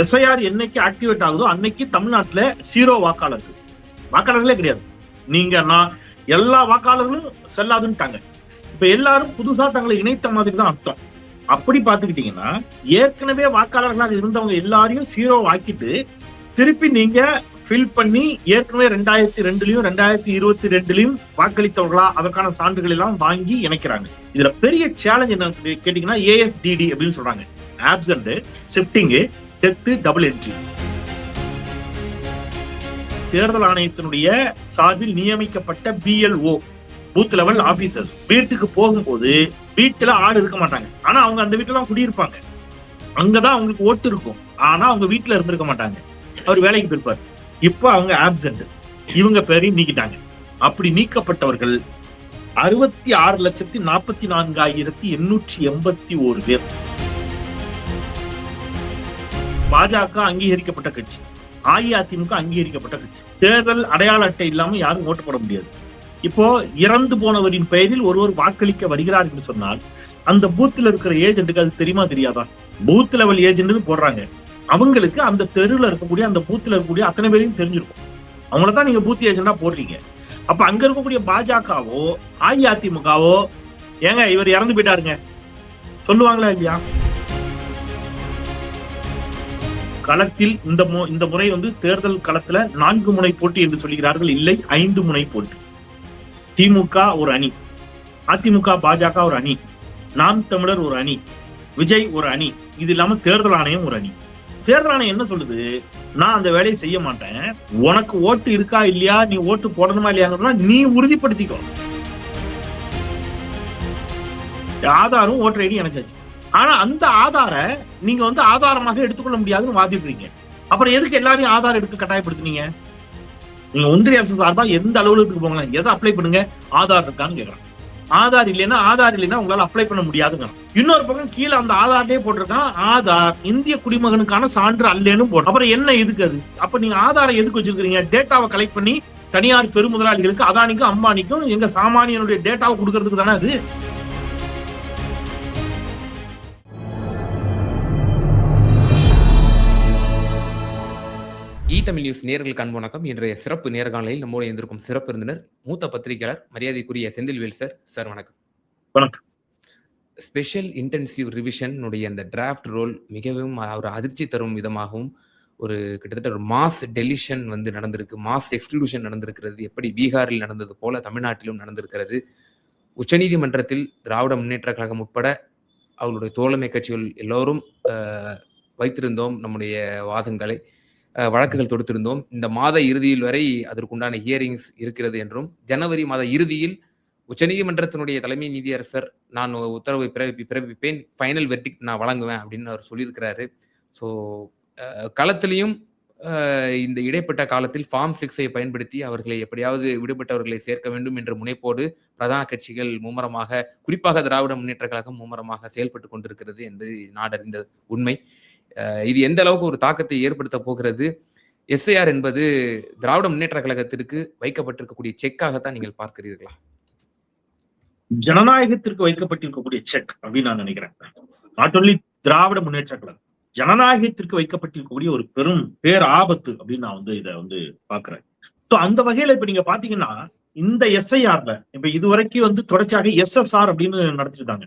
SIR என்னைக்கு activate ஆகுதோ அன்னைக்கு தமிழ்நாட்டில் சீரோ வாக்காளர்கள். வாக்காளர்களே கிடையாது. நீங்க நான் எல்லா வாக்காளர்களும் செல்லாதுன்ட்டாங்க. இப்ப எல்லாரும் புதுசா தங்களை இணைத்த மாதிரி தான் அர்த்தம். அப்படி பார்த்துக்கிட்டீங்கன்னா ஏற்கனவே வாக்காளர்களாக இருந்தவங்க எல்லாரையும் சீரோ ஆக்கிட்டு திருப்பி நீங்க ஃபில் பண்ணி ஏற்கனவே ரெண்டாயிரத்தி ரெண்டுலயும் ரெண்டாயிரத்தி இருபத்தி ரெண்டுலயும் வாக்களித்தவர்களா அதற்கான சான்றுகள் எல்லாம் வாங்கி இணைக்கிறாங்க. இதுல பெரிய சேலஞ்ச் என்ன கேட்டீங்கன்னா ஏஎஃப்டிடி அப்படின்னு சொல்றாங்க. Absent shifting death double entry தேர்தல் ஆணையத்தினுடைய சார்பில் நியமிக்கப்பட்ட பிஎல்ஓ பூத் லெவல் ஆபீசர்ஸ் வீட்டுக்கு போகும்போது வீட்டுல ஆடு இருக்க மாட்டாங்க. ஆனா அவங்க அந்த வீட்டுல தான் குடியிருப்பாங்க. அங்கதான் அவங்களுக்கு ஓட்டு இருக்கும். ஆனா அவங்க வீட்டுல இருந்திருக்க மாட்டாங்க. அவர் வேலைக்கு போயிருப்பார். இப்போ அவங்க ஆப்சண்ட் இவங்க பேரையும் நீக்கிட்டாங்க. அப்படி நீக்கப்பட்டவர்கள் அறுபத்தி ஆறு லட்சத்தி நாற்பத்தி நான்காயிரத்தி எண்ணூற்றி எண்பத்தி ஓரு பேர். பாஜக அங்கீகரிக்கப்பட்ட கட்சி அஇஅதிமுக அங்கீகரிக்கப்பட்ட கட்சி. தேர்தல் அடையாள அட்டை இல்லாம யாரும் ஓட்டு போட முடியாது. இப்போ இறந்து போனவரின் பெயரில் ஒருவர் வாக்களிக்க வருகிறார் என்று சொன்னால் அந்த பூத்தில் இருக்கிற ஏஜென்ட்டுக்கு அது தெரியுமா தெரியாதா? பூத் லெவல் ஏஜென்ட் போடுறாங்க. அவங்களுக்கு அந்த தெருவில் இருக்கக்கூடிய அந்த பூத்தில் இருக்கக்கூடிய அத்தனை பேரையும் தெரிஞ்சிருக்கும். அவங்கள தான் நீங்க பூத் ஏஜென்டா போடுறீங்க. அப்ப அங்க இருக்கக்கூடிய பாஜகவோ அஇஅதிமுகவோ ஏங்க இவர் இறந்து போயிட்டாருங்க. சொல்லுவாங்களா இல்லையா? களத்தில் இந்த மு- இந்த முறை வந்து தேர்தல் களத்துல நான்கு முனை போட்டி என்று சொல்கிறார்கள். இல்லை ஐந்து முனை போட்டி. திமுக ஒரு அணி. அதிமுக பாஜக ஒரு அணி. நாம் தமிழர் ஒரு அணி. விஜய் ஒரு அணி. இது இல்லாம தேர்தல் ஆணையம் ஒரு அணி. தேர்தல் ஆணையம் என்ன சொல்லுது? நான் அந்த வேலையை செய்ய மாட்டேன். உனக்கு ஓட்டு இருக்கா இல்லையா? நீ ஓட்டு போடணுமா இல்லையாங்கிறதா நீ உறுதிப்படுத்திக்கோ. ஆதாரும் ஓட்டர் ஐடி இணைச்சாச்சு. ஆனா அந்த ஆதார நீங்க வந்து ஆதாரமாக எடுத்துக்கொள்ள முடியாதுன்னு வாதிடுறீங்க. அப்புறம் எதுக்கு எல்லாரையும் ஆதார் எடுத்து கட்டாயப்படுத்துனீங்க? நீங்க ஒன்றிய அரசு சார்பா எந்த அலுவலகத்துக்கு போங்களேன் எதை அப்ளை பண்ணுங்க? ஆதார் இருக்கான்னு கேக்குறான். ஆதார் இல்லைன்னா ஆதார் இல்லைன்னா உங்களால அப்ளை பண்ண முடியாதுங்க இன்னொரு பக்கம் கீழே அந்த ஆதார்லயே போட்டிருக்கான். ஆதார் இந்திய குடிமகனுக்கான சான்று அல்லேன்னு போட்டு அப்புறம் என்ன எதுக்கு அது? அப்ப நீங்க ஆதாரம் எதுக்கு வச்சிருக்கீங்க டேட்டாவை கலெக்ட் பண்ணி தனியார் பெருமுதலாளிகளுக்கு அதானிக்கும் அம்பானிக்கும் எங்க சாமானியனுடைய டேட்டாவை கொடுக்கறதுக்கு தானே அது? தமிழ் நியூஸ் நேர்களுக்கு அன்பு வணக்கம். இன்றைய சிறப்பு நேர்காணலில் நம்மோடு இருந்திருக்கும் சிறப்பு விருந்தினர் மூத்த பத்திரிகையாளர் மரியாதைக்குரிய செந்தில்வேல் சார். சார் வணக்கம். வணக்கம். ஸ்பெஷல் இன்டென்சிவ் ரிவிஷன் அந்த டிராஃப்ட் ரோல் மிகவும் ஒரு அதிர்ச்சி தரும் விதமாகவும் ஒரு கிட்டத்தட்ட ஒரு மாஸ் டெலிஷன் வந்து நடந்திருக்கு. மாஸ் எக்ஸ்க்ளூஷன் நடந்திருக்கிறது. எப்படி பீகாரில் நடந்தது போல தமிழ்நாட்டிலும் நடந்திருக்கிறது. உச்சநீதிமன்றத்தில் திராவிட முன்னேற்ற கழகம் உட்பட அவர்களுடைய தோழமை கட்சிகள் எல்லோரும் வைத்திருந்தோம் நம்முடைய வாதங்களை. வழக்குகள் தொடுத்திருந்தோம். இந்த மாத இறுதியில் வரை அதற்குண்டான ஹியரிங்ஸ் இருக்கிறது என்றும் ஜனவரி மாத இறுதியில் உச்சநீதிமன்றத்தினுடைய தலைமை நீதியரசர் நான் உத்தரவை பிறப்பி பிறப்பிப்பேன் ஃபைனல் வெர்டிக் நான் வழங்குவேன் அப்படின்னு அவர் சொல்லியிருக்கிறாரு. ஸோ களத்திலையும் இந்த இடைப்பட்ட காலத்தில் ஃபார்ம் சிக்ஸை பயன்படுத்தி அவர்களை எப்படியாவது விடுபட்டவர்களை சேர்க்க வேண்டும் என்ற முனைப்போடு பிரதான கட்சிகள் மும்முரமாக குறிப்பாக திராவிட முன்னேற்ற கழகம் மும்முரமாக செயல்பட்டு கொண்டிருக்கிறது என்று நாடறிந்த உண்மை. இது எந்த அளவுக்கு ஒரு தாக்கத்தை ஏற்படுத்த போகிறது? எஸ்ஐஆர் என்பது திராவிட முன்னேற்ற கழகத்திற்கு வைக்கப்பட்டிருக்கக்கூடிய செக்காகத்தான் நீங்கள் பார்க்கிறீர்களா? ஜனநாயகத்திற்கு வைக்கப்பட்டிருக்கக்கூடிய செக் அப்படின்னு நான் நினைக்கிறேன். நாட் ஒன்லி திராவிட முன்னேற்ற கழகம் ஜனநாயகத்திற்கு வைக்கப்பட்டிருக்கக்கூடிய ஒரு பெரும் பேர் ஆபத்து அப்படின்னு நான் வந்து இதை வந்து பாக்குறேன் ஸோ அந்த வகையில இப்ப நீங்க பாத்தீங்கன்னா இந்த எஸ்ஐஆர்ல இப்ப இதுவரைக்கும் வந்து தொடர்ச்சியாக எஸ்எஸ்ஆர் அப்படின்னு நடத்திருக்காங்க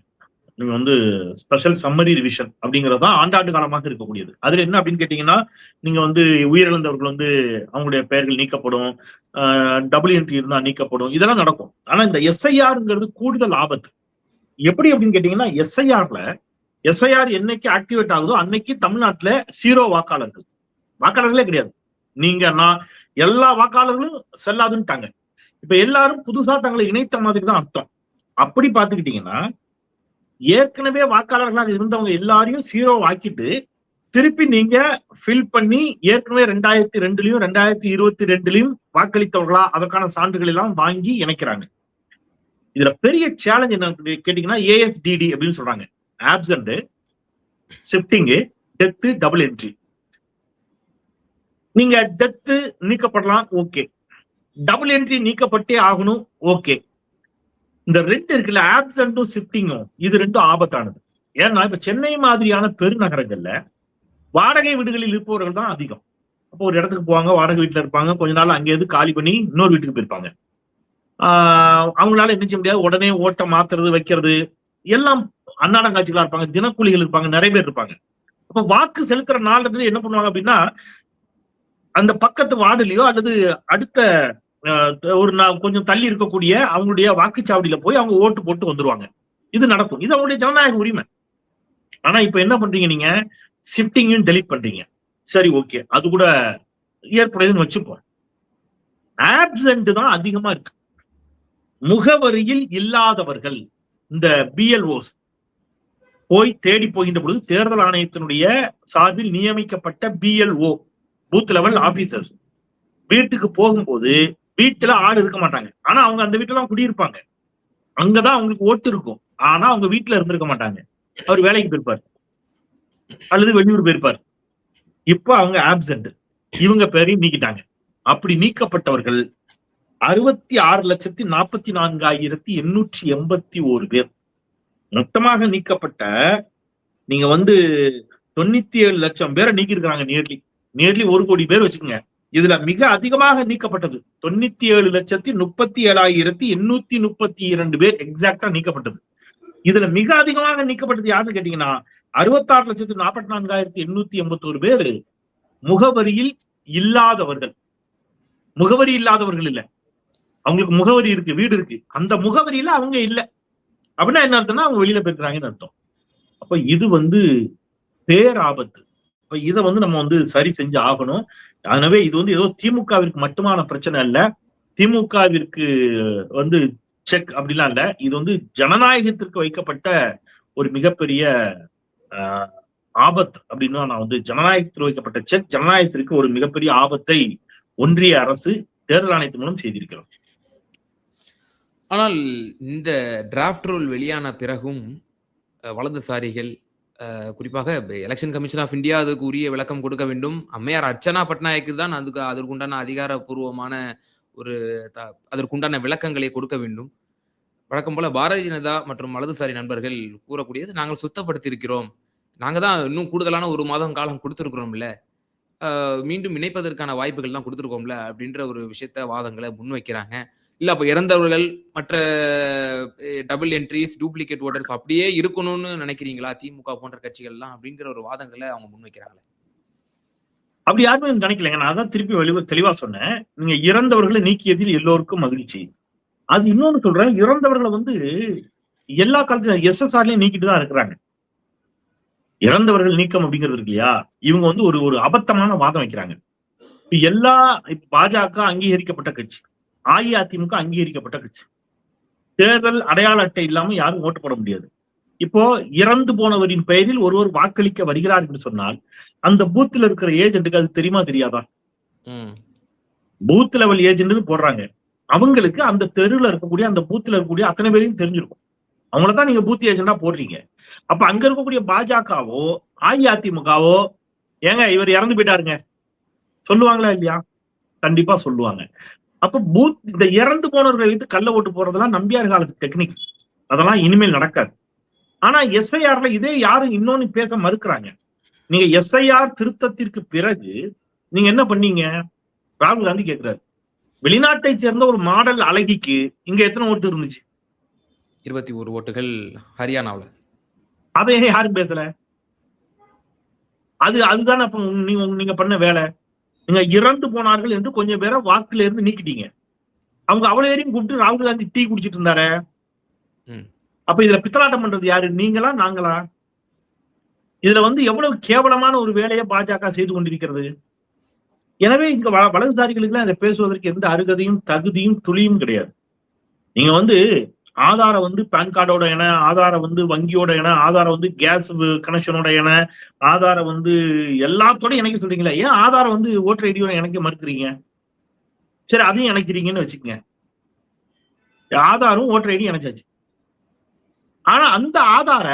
நீங்க வந்து ஸ்பெஷல் சம்மரி ரிவிஷன் அப்படிங்கிறது தான் ஆண்டாண்டு காலமாக இருக்கக்கூடியது. அதுல என்ன அப்படின்னு கேட்டீங்கன்னா நீங்க வந்து உயிரிழந்தவர்கள் வந்து அவங்களுடைய பெயர்கள் நீக்கப்படும் டபுள் என்ட்ரி இருந்தா நீக்கப்படும் இதெல்லாம் நடக்கும். ஆனா இந்த எஸ்ஐஆருங்கிறது கூடுதல் ஆபத்து. எப்படி அப்படின்னு கேட்டீங்கன்னா எஸ்ஐஆர்ல எஸ்ஐஆர் என்னைக்கு ஆக்டிவேட் ஆகுதோ அன்னைக்கு தமிழ்நாட்டுல சீரோ வாக்காளர்கள். வாக்காளர்களே கிடையாது. நீங்க நான் எல்லா வாக்காளர்களும் செல்லாதுன்ட்டாங்க இப்ப எல்லாரும் புதுசா தங்களை இணைத்த மாதிரி தான் அர்த்தம். அப்படி பாத்துக்கிட்டீங்கன்னா ஏற்கனவே வாக்காளர்களாக இருந்தவங்க எல்லாரையும் ஜீரோ ஆக்கிட்டு திருப்பி நீங்க ஃபில் பண்ணி ஏற்கனவே ரெண்டாயிரத்தி ரெண்டுலயும் ரெண்டாயிரத்தி இருபத்தி ரெண்டுலயும் வாக்களித்தவர்களா அதற்கான சான்றுகள் எல்லாம் வாங்கி இணைக்கிறாங்க. இதுல பெரிய சேலஞ்ச் என்ன கேட்டீங்கன்னா ஏஎஃப்டிடி அப்படின்னு சொல்றாங்க. Absent shifting death double entry நீங்க டெத்து நீக்கப்படலாம் ஓகே டபுள் என்ட்ரி நீக்கப்பட்டே ஆகணும் ஓகே இந்த ரெண்டு இருக்குல்ல ஆப்சண்டும் ஷிஃப்டிங்கும் இது ரெண்டும் ஆபத்தானது. ஏன்னா இப்ப சென்னை மாதிரியான பெருநகரங்கள்ல வாடகை வீடுகளில் இருப்பவர்கள் தான் அதிகம். அப்போ ஒரு இடத்துக்கு போவாங்க வாடகை வீட்டுல இருப்பாங்க கொஞ்ச நாள் அங்கேயிருந்து காலி பண்ணி இன்னொரு வீட்டுக்கு போயிருப்பாங்க. ஆஹ் அவங்களால என்ன செய்ய முடியாது உடனே ஓட்ட மாத்துறது வைக்கிறது எல்லாம் அன்னாடம் காட்சிகளா இருப்பாங்க தினக்கூலிகள் இருப்பாங்க நிறைய பேர் இருப்பாங்க. அப்ப வாக்கு செலுத்துற நாள்ல இருந்து என்ன பண்ணுவாங்க அப்படின்னா அந்த பக்கத்து வார்டுலயோ அல்லது அடுத்த ஒரு நான் கொஞ்சம் தள்ளி இருக்கக்கூடிய அவங்களுடைய வாக்குச்சாவடியில போய் அவங்க ஓட்டு போட்டு வந்துருவாங்க. இது நடக்கும். இது அவங்களுடைய ஜனநாயக உரிமை. ஆனா இப்ப என்ன பண்றீங்க நீங்க? ஷிஃப்டிங்கும் டெலிட் பண்றீங்க. சரி ஓகே அது கூட ஏற்புடையதுன்னு வச்சுப்போம் ஆப்சென்ட் தான் அதிகமா இருக்கு. முகவரியில் இல்லாதவர்கள் இந்த பிஎல்ஓஸ் போய் தேடி போகின்ற பொழுது தேர்தல் ஆணையத்தினுடைய சார்பில் நியமிக்கப்பட்ட பிஎல்ஓ பூத் லெவல் ஆபீசர்ஸ் வீட்டுக்கு போகும்போது வீட்டுல ஆடு இருக்க மாட்டாங்க. ஆனா அவங்க அந்த வீட்டுல தான் குடியிருப்பாங்க. அங்கதான் அவங்களுக்கு ஓட்டு இருக்கும். ஆனா அவங்க வீட்டுல இருந்திருக்க மாட்டாங்க. அவர் வேலைக்கு போயிருப்பார். அல்லது வெளியூர் போயிருப்பார். இப்ப அவங்க ஆப்சண்ட் இவங்க பேரையும் நீக்கிட்டாங்க. அப்படி நீக்கப்பட்டவர்கள் அறுபத்தி ஆறு லட்சத்தி நாற்பத்தி நான்காயிரத்தி எண்ணூற்றி எண்பத்தி ஓரு பேர். மொத்தமாக நீக்கப்பட்ட நீங்க வந்து தொண்ணூத்தி ஏழு லட்சம் பேரை நீக்கிருக்கிறாங்க நியர்லி நியர்லி ஒரு கோடி பேர் வச்சுக்கோங்க. இதுல மிக அதிகமாக நீக்கப்பட்டது. தொண்ணூத்தி ஏழு லட்சத்தி முப்பத்தி ஏழாயிரத்தி எண்ணூத்தி முப்பத்தி இரண்டு பேர் எக்ஸாக்டா நீக்கப்பட்டது. இதுல மிக அதிகமாக நீக்கப்பட்டது யாருன்னு கேட்டீங்கன்னா அறுபத்தாறு லட்சத்தி நாற்பத்தி நான்காயிரத்தி எண்ணூத்தி எண்பத்தி ஒரு பேர் முகவரியில் இல்லாதவர்கள். முகவரி இல்லாதவர்கள் இல்ல. அவங்களுக்கு முகவரி இருக்கு வீடு இருக்கு. அந்த முகவரியில அவங்க இல்ல. அப்படின்னா என்ன அர்த்தம்னா அவங்க வெளியில போயிருக்கிறாங்கன்னு அர்த்தம். அப்ப இது வந்து பேராபத்து. இதை வந்து நம்ம வந்து சரி செஞ்சு ஆகணும். எனவே இது வந்து ஏதோ திமுகவிற்கு மட்டுமான பிரச்சனை இல்ல திமுகவிற்கு வந்து செக் அப்படிலாம் இல்ல. இது வந்து ஜனநாயகத்திற்கு வைக்கப்பட்ட ஒரு மிகப்பெரிய ஆஹ், அப்படின்னு நான் வந்து ஜனநாயகத்தில் வைக்கப்பட்ட செக் ஜனநாயகத்திற்கு ஒரு மிகப்பெரிய ஆபத்தை ஒன்றிய அரசு தேர்தல் ஆணையத்தின் மூலம் செய்திருக்கிறது. ஆனால் இந்த டிராஃப்ட் ரூல் வெளியான பிறகும் வலதுசாரிகள் குறிப்பாக எலெக்ஷன் கமிஷன் ஆஃப் இந்தியா அதுக்கு உரிய விளக்கம் கொடுக்க வேண்டும். அம்மையார் அர்ச்சனா பட்நாயக்கு தான் அதுக்கு அதற்குண்டான அதிகாரப்பூர்வமான ஒரு த- அதற்குண்டான விளக்கங்களை கொடுக்க வேண்டும். வழக்கம் போல பாரதிய ஜனதா மற்றும் வலதுசாரி நண்பர்கள் கூறக்கூடியது நாங்கள் சுத்தப்படுத்தியிருக்கிறோம். நாங்கள் தான் இன்னும் கூடுதலான ஒரு மாதம் காலம் கொடுத்துருக்குறோம்ல. மீண்டும் இணைப்பதற்கான வாய்ப்புகள் தான் கொடுத்துருக்கோம்ல அப்படின்ற ஒரு விஷயத்த வாதங்களை முன்வைக்கிறாங்க. இல்ல அப்ப இறந்தவர்கள் மற்ற டபுள் என்ட்ரிஸ் டூப்ளிகேட் ஓட்டர்ஸ் அப்படியே இருக்கணும்னு நினைக்கிறீங்களா? திமுக போன்ற கட்சிகள்லாம் அப்படிங்கிற ஒரு வாதங்களை அவங்க முன்வைக்கிறாங்களே. அப்படி யாருமே நினைக்கலங்க. நான் அதான் திருப்பி வெளிவ தெளிவா சொன்னேன். நீங்க இறந்தவர்களை நீக்கியதில் எல்லோருக்கும் மகிழ்ச்சி. அது இன்னொன்னு சொல்றேன். இறந்தவர்களை வந்து எல்லா காலத்திலும் எஸ்எஸ்ஆர்லயும் நீக்கிட்டு தான் இருக்கிறாங்க. இறந்தவர்கள் நீக்கம் அப்படிங்கிறது இருக்கு இல்லையா? இவங்க வந்து ஒரு ஒரு அபத்தமான வாதம் வைக்கிறாங்க. எல்லா பாஜக அங்கீகரிக்கப்பட்ட கட்சி. அஇஅதிமுக அங்கீகரிக்கப்பட்ட கட்சி. தேர்தல் அடையாள அட்டை இல்லாம யாரும் ஓட்டு போட முடியாது. இப்போ இறந்து போனவரின் பெயரில் ஒருவர் வாக்களிக்க வருகிறார் என்று சொன்னால் அந்த பூத்துல இருக்கிற ஏஜென்ட்டுக்கு அது தெரியுமா தெரியாதா? பூத் லெவல் ஏஜென்ட்னு போடுறாங்க. அவங்களுக்கு அந்த தெருவில் இருக்கக்கூடிய அந்த பூத்துல இருக்கக்கூடிய அத்தனை பேரையும் தெரிஞ்சிருக்கும். அவங்கள தான் நீங்க பூத் ஏஜென்டா போடுறீங்க. அப்ப அங்க இருக்கக்கூடிய பாஜகவோ அஇஅதிமுகவோ ஏங்க இவர் இறந்து போயிட்டாருங்க. சொல்லுவாங்களா இல்லையா? கண்டிப்பா சொல்லுவாங்க. அப்ப பூத் இந்த இறந்து போனவர்களை வைத்து கள்ள ஓட்டு போறதெல்லாம் நம்பியார் காலத்து டெக்னிக் அதெல்லாம் இனிமேல் நடக்காது. ஆனா எஸ்ஐஆர்ல இதே யாரும் இன்னொன்னு பேச மறுக்கிறாங்க. நீங்க எஸ்ஐஆர் திருத்தத்திற்கு பிறகு நீங்க என்ன பண்ணீங்க? ராகுல் காந்தி கேக்குறாரு. வெளிநாட்டை சேர்ந்த ஒரு மாடல் அழகிக்கு இங்க எத்தனை ஓட்டு இருந்துச்சு? இருபத்தி ஒரு ஓட்டுகள் ஹரியானாவில். அதை ஏன் யாரும் பேசல. அது அதுதானே அப்ப நீங்க நீங்க பண்ண வேலை. நீங்க இறந்து போனார்கள் என்று கொஞ்சம் பேரை வாக்குல இருந்து நீக்கிட்டீங்க. அவங்க அவ்வளவு பேரையும் கூப்பிட்டு ராகுல் காந்தி டீ குடிச்சிட்டு இருந்தாரு. ம். அப்ப இதுல பித்தலாட்டம் பண்றது யாரு? நீங்களா நாங்களா? இதுல வந்து எவ்வளவு கேவலமான ஒரு வேலையை பாஜக செய்து கொண்டிருக்கிறது. எனவே இங்க வலதுசாரிகளுக்கு இதை பேசுவதற்கு எந்த அருகதையும் தகுதியும் துளியும் கிடையாது. நீங்க வந்து ஆதாரம் வந்து பேன் கார்டோட என ஆதாரம் வந்து வங்கியோட என ஆதாரம் வந்து கேஸ் கனெக்ஷனோட என ஆதாரம் வந்து எல்லாத்தோட இணைக்க சொல்றீங்களா ஏன் ஆதாரம் வந்து ஓட்டர் ஐடியோட இணைக்க மறுக்கிறீங்க? சரி அதையும் இணைக்கிறீங்கன்னு வச்சுக்கோங்க. ஆதாரம் ஓட்டர் ஐடி இணைச்சாச்சு. ஆனா அந்த ஆதார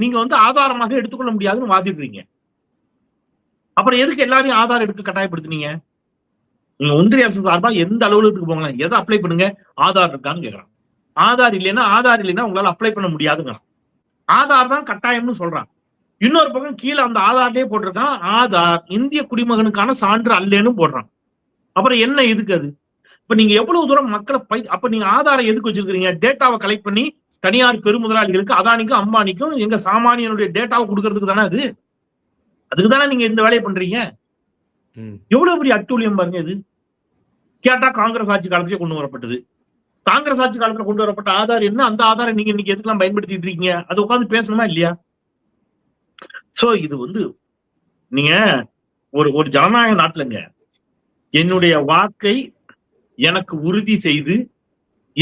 நீங்க வந்து ஆதாரமாக எடுத்துக்கொள்ள முடியாதுன்னு வாதிடுறீங்க. அப்புறம் எதுக்கு எல்லாரையும் ஆதார் எடுக்க கட்டாயப்படுத்தினீங்க? நீங்க ஒன்றிய அரசு சார்பா எந்த அலுவலகத்துக்கு போங்களேன்? எதை அப்ளை பண்ணுங்க? ஆதார் இருக்கான்னு கேட்கறாங்க ஆதார் இல்லைன்னா ஆதார் இல்லைன்னா உங்களால அப்ளை பண்ண முடியாதுங்கிறான் ஆதார் தான் கட்டாயம்னு சொல்றான் இன்னொரு பக்கம் கீழே அந்த ஆதார்லயே போட்டிருக்கான். ஆதார் இந்திய குடிமகனுக்கான சான்று அல்லேன்னு போடுறான். அப்புறம் என்ன எதுக்கு அது? இப்ப நீங்க எவ்வளவு தூரம் மக்களை பை அப்ப நீங்க ஆதாரம் எதுக்கு வச்சிருக்கீங்க டேட்டாவை கலெக்ட் பண்ணி தனியார் பெருமுதலாளிகளுக்கு அதானிக்கும் அம்பானிக்கும் எங்க சாமானியனுடைய டேட்டாவை கொடுக்கறதுக்கு தானே அது? அதுக்கு தானே நீங்க இந்த வேலையை பண்றீங்க. எவ்வளவு பெரிய அட்டூழியம் பாருங்க இது. கேட்டா காங்கிரஸ் ஆட்சி காலத்திலே கொண்டு வரப்பட்டது. காங்கிரஸ் ஆட்சி காலத்துல கொண்டு வரப்பட்ட ஆதார் என்ன? அந்த ஆதாரம் நீங்க இன்னைக்கு எதுக்கெல்லாம் பயன்படுத்திட்டு இருக்கீங்க? அது உட்காந்து பேசணுமா இல்லையா? சோ இது வந்து நீங்க ஒரு ஒரு ஜனநாயக நாட்டுலங்க. என்னுடைய வாக்கை எனக்கு உறுதி செய்து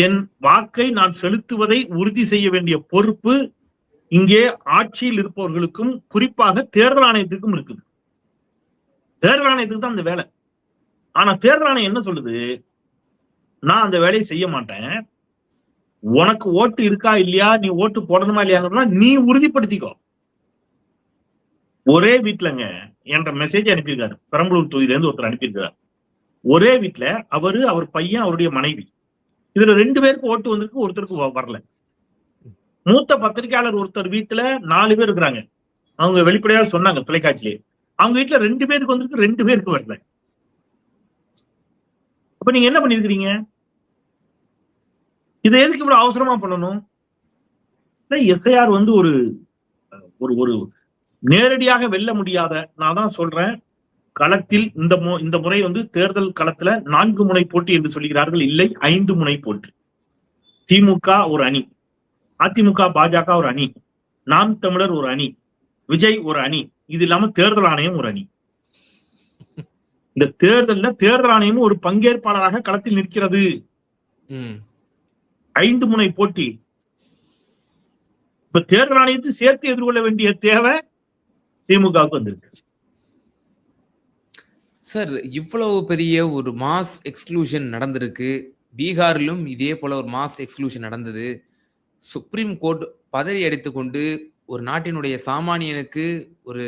என் வாக்கை நான் செலுத்துவதை உறுதி செய்ய வேண்டிய பொறுப்பு இங்கே ஆட்சியில் இருப்பவர்களுக்கும் குறிப்பாக தேர்தல் ஆணையத்துக்கும் இருக்குது. தேர்தல் ஆணையத்துக்கு தான் அந்த வேலை. ஆனா தேர்தல் ஆணையம் என்ன சொல்லுது? நான் அந்த வேலையை செய்ய மாட்டேன். உனக்கு ஓட்டு இருக்கா இல்லையா? நீ ஓட்டு போடணுமா இல்லையாங்கிறதா நீ உறுதிப்படுத்திக்கோ. ஒரே வீட்டுலங்க என்ற மெசேஜ் அனுப்பியிருக்காரு. பெரம்பலூர் தொகுதியில இருந்து ஒருத்தர் அனுப்பியிருக்காரு ஒரே வீட்டுல அவரு அவர் பையன் அவருடைய மனைவி. இதுல ரெண்டு பேருக்கு ஓட்டு வந்திருக்கு ஒருத்தருக்கு வரல. மூத்த பத்திரிகையாளர் ஒருத்தர் வீட்டுல நாலு பேர் இருக்கிறாங்க. அவங்க வெளிப்படையாக சொன்னாங்க தொலைக்காட்சியிலேயே அவங்க வீட்டுல ரெண்டு பேருக்கு வந்திருக்கு ரெண்டு பேருக்கு வரல. அப்ப நீங்க என்ன பண்ணிருக்கிறீங்க? இதை எதுக்கு இவ்வளவு அவசரமா பண்ணணும்? எஸ்ஐஆர் வந்து ஒரு ஒரு ஒரு நேரடியாக வெல்ல முடியாத நான் தான் சொல்றேன் களத்தில் இந்த மு- இந்த முறை வந்து தேர்தல் களத்துல நான்கு முனை போட்டி என்று சொல்கிறார்கள். இல்லை ஐந்து முனை போட்டி. திமுக ஒரு அணி. அதிமுக பாஜக ஒரு அணி. நாம் தமிழர் ஒரு அணி. விஜய் ஒரு அணி. இது இல்லாம தேர்தல் ஆணையம் ஒரு அணி. இந்த தேர்தல்ல தேர்தல் ஆணையமும் ஒரு பங்கேற்பாளராக களத்தில் நிற்கிறது. ஐந்து முனை போட்டி. இப்ப தேர்தல் ஆணையத்தை சேர்த்து எதிர்கொள்ள வேண்டிய தேவை திமுகவுக்கு வந்திருக்கு. சார் இவ்வளவு பெரிய ஒரு மாஸ் எக்ஸ்க்ளூஷன் நடந்திருக்கு. பீகாரிலும் இதே போல ஒரு மாஸ் எக்ஸ்க்ளூஷன் நடந்தது. சுப்ரீம் கோர்ட் பதறி அடித்துக்கொண்டு ஒரு நாட்டினுடைய சாமானியனுக்கு ஒரு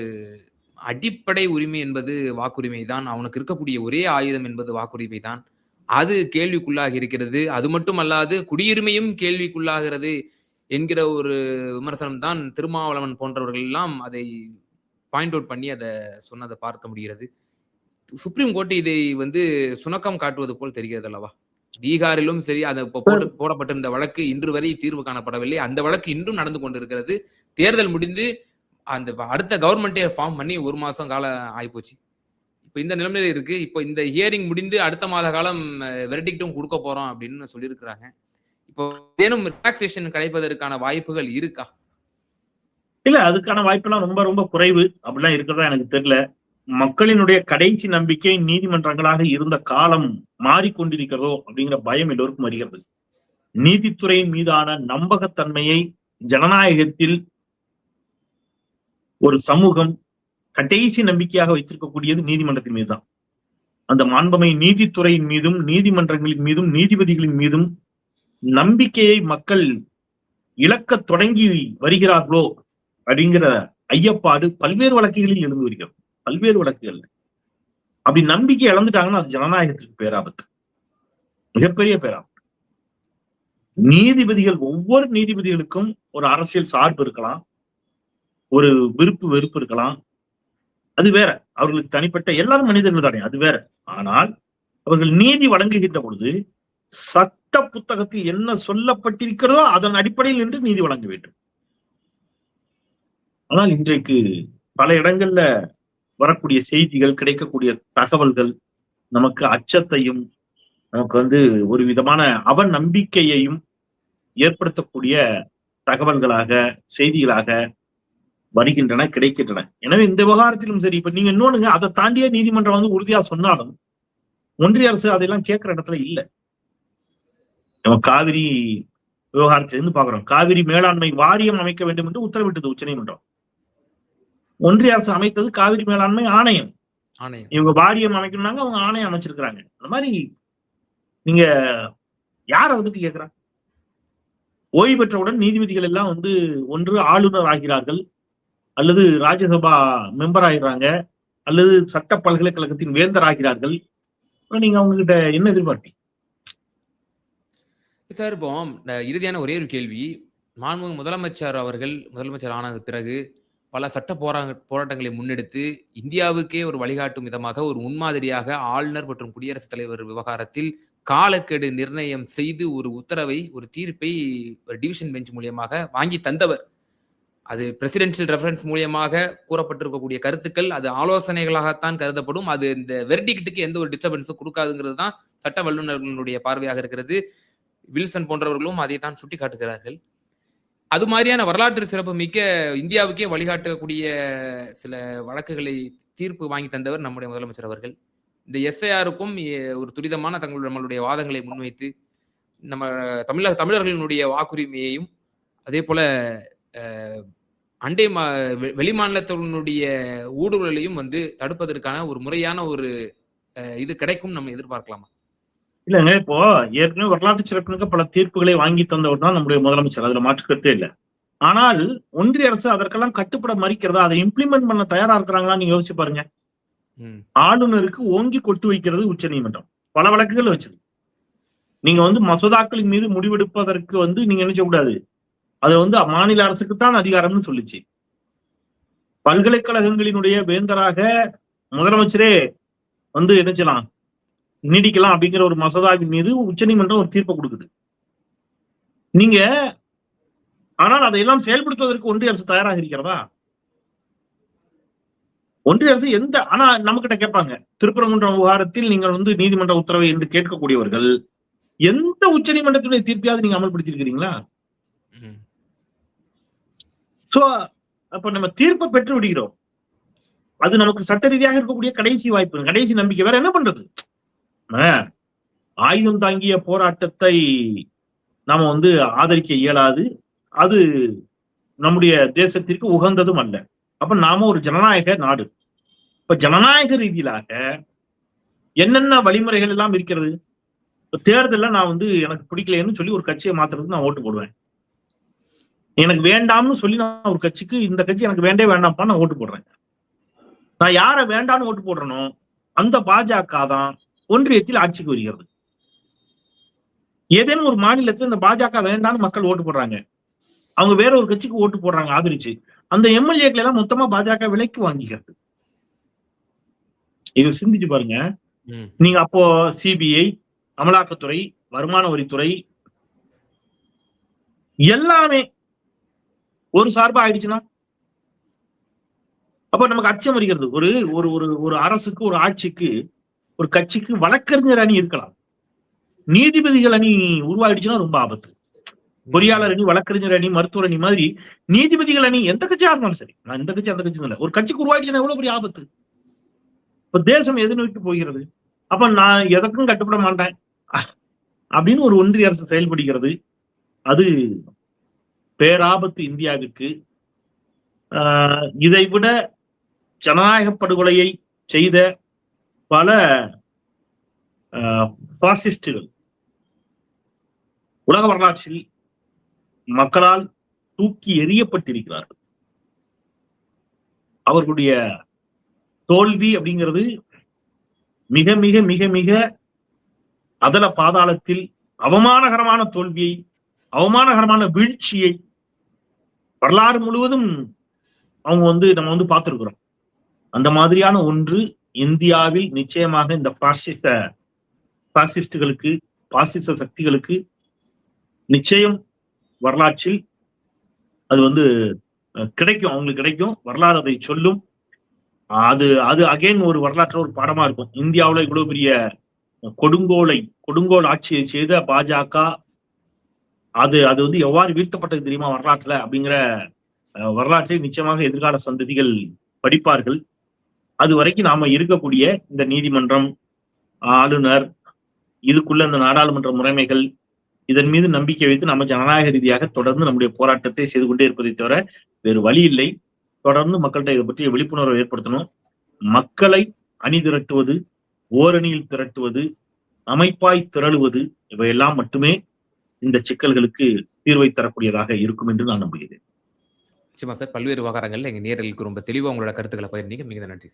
அடிப்படை உரிமை என்பது வாக்குரிமை தான் அவனுக்கு இருக்கக்கூடிய ஒரே ஆயுதம் என்பது வாக்குரிமை தான் அது கேள்விக்குள்ளாகி இருக்கிறது. அது மட்டுமல்லாது குடியுரிமையும் கேள்விக்குள்ளாகிறது என்கிற ஒரு விமர்சனம் தான் திருமாவளவன் போன்றவர்கள் எல்லாம் அதை பாயிண்ட் அவுட் பண்ணி அதை சொன்னதை பார்க்க முடிகிறது. சுப்ரீம் கோர்ட் இதை வந்து சுணக்கம் காட்டுவது போல் தெரிகிறது அல்லவா? பீகாரிலும் சரி அது போட்டு போடப்பட்டிருந்த வழக்கு இன்று வரை தீர்வு காணப்படவில்லை. அந்த வழக்கு இன்றும் நடந்து கொண்டிருக்கிறது. தேர்தல் முடிந்து அந்த அடுத்த கவர்மெண்ட்டே ஃபார்ம் பண்ணி ஒரு மாசம் காலம் ஆகிப்போச்சு இப்போ இந்த நிலைமையில இருக்கு. இப்போ இந்த ஹியரிங் முடிந்து அடுத்த மாத காலம் வெரடிக்டும் கொடுக்க போறோம் அப்படின்னு சொல்லியிருக்கிறாங்க. இப்போ ஏனும் ரிலாக்ஸேஷன் கிடைப்பதற்கான வாய்ப்புகள் இருக்கா? இல்ல அதுக்கான வாய்ப்பெல்லாம் ரொம்ப ரொம்ப குறைவு அப்படிலாம் இருக்கிறதா எனக்கு தெரியல. மக்களினுடைய கடைசி நம்பிக்கை நீதிமன்றங்களாக இருந்த காலம் மாறிக்கொண்டிருக்கிறதோ அப்படிங்கிற பயம் எல்லோருக்கும் வருகிறது. நீதித்துறையின் மீதான நம்பகத்தன்மையை ஜனநாயகத்தில் ஒரு சமூகம் கடைசி நம்பிக்கையாக வைத்திருக்கக்கூடியது நீதிமன்றத்தின் மீதுதான். அந்த மாண்பமை நீதித்துறையின் மீதும் நீதிமன்றங்களின் மீதும் நீதிபதிகளின் மீதும் நம்பிக்கையை மக்கள் இழக்கத் தொடங்கி வருகிறார்களோ அப்படிங்கிற ஐயப்பாடு பல்வேறு வழக்குகளில் எழுந்து வருகிறது. பல்வேறு வழக்குகள் அப்படி நம்பிக்கை இழந்துட்டாங்கன்னா அது ஜனநாயகத்திற்கு பேராபத்து. மிகப்பெரிய பேராபத்து. நீதிபதிகள் ஒவ்வொரு நீதிபதிகளுக்கும் ஒரு அரசியல் சார்பு இருக்கலாம். ஒரு விருப்பு வெறுப்பு இருக்கலாம். அது வேற. அவர்களுக்கு தனிப்பட்ட எல்லாரும் மனிதர்கள் தானே அது வேற. ஆனால் அவர்கள் நீதி வழங்குகின்ற பொழுது சட்ட புத்தகத்தில் என்ன சொல்லப்பட்டிருக்கிறதோ அதன் அடிப்படையில் நின்று நீதி வழங்க வேண்டும். ஆனால் இன்றைக்கு பல இடங்கள்ல வரக்கூடிய செய்திகள் கிடைக்கக்கூடிய தகவல்கள் நமக்கு அச்சத்தையும் நமக்கு வந்து ஒரு விதமான அவ நம்பிக்கையையும் ஏற்படுத்தக்கூடிய தகவல்களாக செய்திகளாக வருகின்றன கிடைக்கின்றன. எனவே இந்த விவகாரத்திலும் சரி இப்ப நீங்க இன்னொன்னுங்க அதை தாண்டிய நீதிமன்றம் வந்து உறுதியா சொன்னாலும் ஒன்றிய அரசு அதெல்லாம் கேட்கிற இடத்துல இல்ல. நம்ம காவிரி விவகாரத்திலிருந்து பாக்குறோம் காவிரி மேலாண்மை வாரியம் அமைக்க வேண்டும் என்று உத்தரவிட்டது உச்சநீதிமன்றம். ஒன்றிய அரசு அமைத்தது காவிரி மேலாண்மை ஆணையம். ஆணையம். இவங்க வாரியம் அமைக்கணும்னாங்க அவங்க ஆணையம் அமைச்சிருக்கிறாங்க. அந்த மாதிரி நீங்க யார் அதை பத்தி கேட்கிறா? ஓய்வு பெற்றவுடன் நீதிபதிகள் எல்லாம் வந்து ஒன்று ஆளுநர் ஆகிறார்கள். அல்லது ராஜ்யசபா மெம்பர் ஆகிறாங்க அல்லது சட்ட பல்கலைக்கழகத்தின் வேந்தர் ஆகிறார்கள். நீங்க அவங்க கிட்ட என்ன எதிர்பார்ப்பீங்க? சார் இப்போ இறுதியான ஒரே ஒரு கேள்வி. மாண்புமிகு முதலமைச்சர் அவர்கள் முதலமைச்சர் ஆன பிறகு பல சட்ட போரா போராட்டங்களை முன்னெடுத்து இந்தியாவுக்கே ஒரு வழிகாட்டும் விதமாக ஒரு முன்மாதிரியாக ஆளுநர் மற்றும் குடியரசுத் தலைவர் விவகாரத்தில் காலக்கெடு நிர்ணயம் செய்து ஒரு உத்தரவை ஒரு தீர்ப்பை ஒரு டிவிஷன் பெஞ்ச் மூலியமாக வாங்கி தந்தவர் அது பிரசிடென்ஷியல் ரெஃபரன்ஸ் மூலியமாக கூறப்பட்டிருக்கக்கூடிய கருத்துக்கள் அது ஆலோசனைகளாகத்தான் கருதப்படும். அது இந்த வெர்டிக்ட்டுக்கு எந்த ஒரு டிஸ்டர்பன்ஸும் கொடுக்காதுங்கிறது தான் சட்ட வல்லுநர்களுடைய பார்வையாக இருக்கிறது. வில்சன் போன்றவர்களும் அதை தான் சுட்டி காட்டுகிறார்கள் அது மாதிரியான வரலாற்று சிறப்பு மிக்க இந்தியாவுக்கே வழிகாட்டக்கூடிய சில வழக்குகளை தீர்ப்பு வாங்கி தந்தவர் நம்முடைய முதலமைச்சர் அவர்கள். இந்த எஸ்ஐஆருக்கும் ஒரு துரிதமான தங்களுடைய நம்மளுடைய வாதங்களை முன்வைத்து நம்ம தமிழக தமிழர்களினுடைய வாக்குரிமையையும் அதே போல அண்டை மா வெளிமாநிலத்தினுடைய ஊடுருவலையும் வந்து தடுப்பதற்கான ஒரு முறையான ஒரு இது கிடைக்கும் நம்ம எதிர்பார்க்கலாமா? இல்லங்க இப்போ ஏற்கனவே வரலாற்று சிறப்புமிக்க பல தீர்ப்புகளை வாங்கி தந்தவர் தான் நம்முடைய முதலமைச்சர். அதுல மாற்று கருத்தே இல்ல. ஆனால் ஒன்றிய அரசு அதற்கெல்லாம் கட்டுப்பட மறிக்கிறதா அதை இம்ப்ளிமெண்ட் பண்ண தயாரா இருக்கிறாங்களா நீங்க யோசிச்சு பாருங்க. ஆளுநருக்கு ஓங்கி கொட்டு வைக்கிறது உச்சநீதிமன்றம் பல வழக்குகள் வச்சது. நீங்க வந்து மசோதாக்களின் மீது முடிவெடுப்பதற்கு வந்து நீங்க என்ன செய்யக்கூடாது? அது வந்து மாநில அரசுக்கு தான் அதிகாரம்னு சொல்லுச்சு. பல்கலைக்கழகங்களினுடைய வேந்தராக முதலமைச்சரே வந்து என்ன செய்யலாம்? நீடிக்கலாம் அப்படிங்கிற ஒரு மசோதாவின் மீது உச்சநீதிமன்றம் ஒரு தீர்ப்பை கொடுக்குது. நீங்க ஆனால் அதையெல்லாம் செயல்படுத்துவதற்கு ஒன்றிய அரசு தயாராக இருக்கிறதா? ஒன்றிய அரசு எந்த ஆனா நம்மகிட்ட கேட்பாங்க. திருப்பரங்குன்றம் விவகாரத்தில் நீங்கள் வந்து நீதிமன்ற உத்தரவை என்று கேட்கக்கூடியவர்கள் எந்த உச்சநீதிமன்றத்துடைய தீர்ப்பையாவது நீங்க அமல்படுத்திருக்கிறீங்களா சோ அப்ப நம்ம தீர்ப்பை பெற்று விடுகிறோம். அது நமக்கு சட்ட ரீதியாக இருக்கக்கூடிய கடைசி வாய்ப்பு. கடைசி நம்பிக்கை. வேற என்ன பண்றது? ஆயுதம் தாங்கிய போராட்டத்தை நாம வந்து ஆதரிக்க இயலாது. அது நம்முடைய தேசத்திற்கு உகந்ததும் அல்ல. அப்ப நாம ஒரு ஜனநாயக நாடு. இப்ப ஜனநாயக ரீதியிலாக என்னென்ன வழிமுறைகள் எல்லாம் இருக்கிறது? இப்ப தேர்தல்ல நான் வந்து எனக்கு பிடிக்கலன்னு சொல்லி ஒரு கட்சியை மாத்துறதுக்கு நான் ஓட்டு போடுவேன். எனக்கு வேண்டாம்னு சொல்லி நான் ஒரு கட்சிக்கு இந்த கட்சி எனக்கு வேண்டே வேண்டாம்ப்பா நான் ஓட்டு போடுறேன். நான் யாரை வேண்டாம்னு ஓட்டு போடுறேனோ அந்த பாஜக தான் ஒன்றியத்தில் ஆட்சிக்கு வருகிறது. ஏதேனும் ஒரு மாநிலத்துல இந்த பாஜக வேண்டாம்னு மக்கள் ஓட்டு போடுறாங்க. அவங்க வேற ஒரு கட்சிக்கு ஓட்டு போடுறாங்க ஆதரிச்சு. அந்த எம்எல்ஏக்கள் எல்லாம் மொத்தமா பாஜக விலைக்கு வாங்கிக்கிறது இது சிந்திச்சு பாருங்க. நீங்க அப்போ சிபிஐ அமலாக்கத்துறை வருமான வரித்துறை எல்லாமே ஒரு சார்பா ஆயிடுச்சுன்னா? அப்ப நமக்கு அச்சம் வருகிறது. ஒரு ஒரு ஒரு ஒரு அரசுக்கு ஒரு ஆட்சிக்கு ஒரு கட்சிக்கு வழக்கறிஞர் அணி இருக்கலாம். நீதிபதிகள் அணி உருவாயிடுச்சுன்னா ரொம்ப ஆபத்து. பொறியாளர் அணி வழக்கறிஞர் அணி மருத்துவர் அணி மாதிரி நீதிபதிகள் அணி எந்த கட்சியா இருந்தாலும் சரி. நான் இந்த கட்சி அந்த கட்சி இல்லை. ஒரு கட்சிக்கு உருவாயிடுச்சுன்னா எவ்வளவு பெரிய ஆபத்து? இப்ப தேசம் எது விட்டு போகிறது? அப்ப நான் எதற்கும் கட்டுப்பட மாட்டேன். அப்படின்னு ஒரு ஒன்றிய அரசு செயல்படுகிறது. அது பேராபத்து இந்தியாவிற்கு ஆஹ் இதை விட ஜனநாயக படுகொலையை செய்த பல பாசிஸ்டுகள் உலக வரலாற்றில் மக்களால் தூக்கி எறியப்பட்டிருக்கிறார்கள். அவர்களுடைய தோல்வி அப்படிங்கிறது மிக மிக மிக மிக அதல பாதாளத்தில் அவமானகரமான தோல்வியை அவமானகரமான வீழ்ச்சியை வரலாறு முழுவதும் அவங்க வந்து நம்ம வந்து பார்த்துருக்குறோம். அந்த மாதிரியான ஒன்று இந்தியாவில் நிச்சயமாக இந்த பாசிச பாசிஸ்டுகளுக்கு பாசிச சக்திகளுக்கு நிச்சயம் வரலாற்றில் அது வந்து கிடைக்கும். அவங்களுக்கு கிடைக்கும். வரலாறு அதை சொல்லும். அது அது அகைன் ஒரு வரலாற்று ஒரு பாடமா இருக்கும். இந்தியாவில் இவ்வளவு பெரிய கொடுங்கோலை கொடுங்கோல் ஆட்சியை செய்த பாஜக அது அது வந்து எவ்வாறு வீழ்த்தப்பட்டது தெரியுமா வரலாற்றுல அப்படிங்கிற வரலாற்றை நிச்சயமாக எதிர்கால சந்ததிகள் படிப்பார்கள். அது வரைக்கும் நாம இருக்கக்கூடிய இந்த நீதிமன்றம் ஆளுநர் இதுக்குள்ள இந்த நாடாளுமன்ற முறைமைகள் இதன் மீது நம்பிக்கை வைத்து நம்ம ஜனநாயக ரீதியாக தொடர்ந்து நம்முடைய போராட்டத்தை செய்து கொண்டே இருப்பதை தவிர வேறு வழி இல்லை. தொடர்ந்து மக்கள்கிட்ட இதை பற்றிய விழிப்புணர்வை ஏற்படுத்தணும். மக்களை அணி திரட்டுவது ஓரணியில் திரட்டுவது அமைப்பாய் திரளுவது இவையெல்லாம் மட்டுமே இந்த சிக்கல்களுக்கு தீர்வை தரக்கூடியதாக இருக்கும் என்று நான் நம்புகிறேன். நிச்சயமா சார். பல்வேறு விவகாரங்கள்ல எங்க நேரலுக்கு ரொம்ப தெளிவா உங்களோட கருத்துக்களை பகிர்ந்தீங்க. மிக நன்றி.